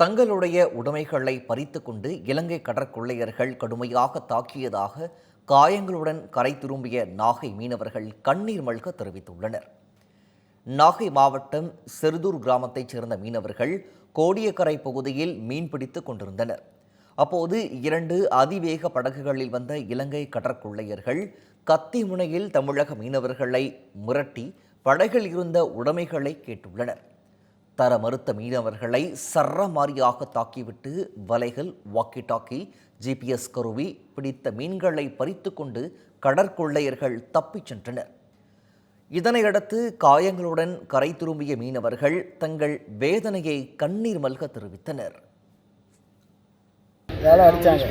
தங்களுடைய உடைமைகளை பறித்து கொண்டு இலங்கை கடற்கொள்ளையர்கள் கடுமையாக தாக்கியதாக காயங்களுடன் கரை திரும்பிய நாகை மீனவர்கள் கண்ணீர் மல்க தெரிவித்துள்ளனர். நாகை மாவட்டம் செருதூர் கிராமத்தைச் சேர்ந்த மீனவர்கள் கோடியக்கரை பகுதியில் மீன்பிடித்து கொண்டிருந்தனர். அப்போது இரண்டு அதிவேக படகுகளில் வந்த இலங்கை கடற்கொள்ளையர்கள் கத்தி முனையில் தமிழக மீனவர்களை மிரட்டி படகில் இருந்த உடைமைகளை கேட்டுள்ளனர். தர மறுத்த மீனவர்களை சரமாரியாக தாக்கிவிட்டு வலைகள் வாக்கி டாக்கி ஜிபிஎஸ் கருவி பிடித்த மீன்களை பறித்து கொண்டு கடற்கொள்ளையர்கள் தப்பிச் சென்றனர். இதனையடுத்து காயங்களுடன் கரை திரும்பிய மீனவர்கள் தங்கள் வேதனையை கண்ணீர் மல்க தெரிவித்தனர். அடிச்சாங்க.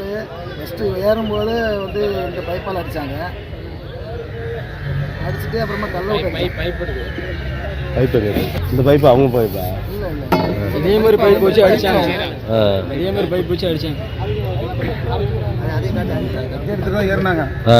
கல் ஃபஸ்ட்டு ஏறும்போது வந்து இந்த பைப்பால் அடித்தாங்க அடிச்சுட்டு அப்புறமா கல்லை இருக்குது இந்த பைப்பு அவங்க பைப்பா? இல்லை இல்லை. இதே மாதிரி பைப் வச்சு அடிச்சாங்க. இதே மாதிரி பைப் வச்சு அடிச்சாங்க. அதே ஆ.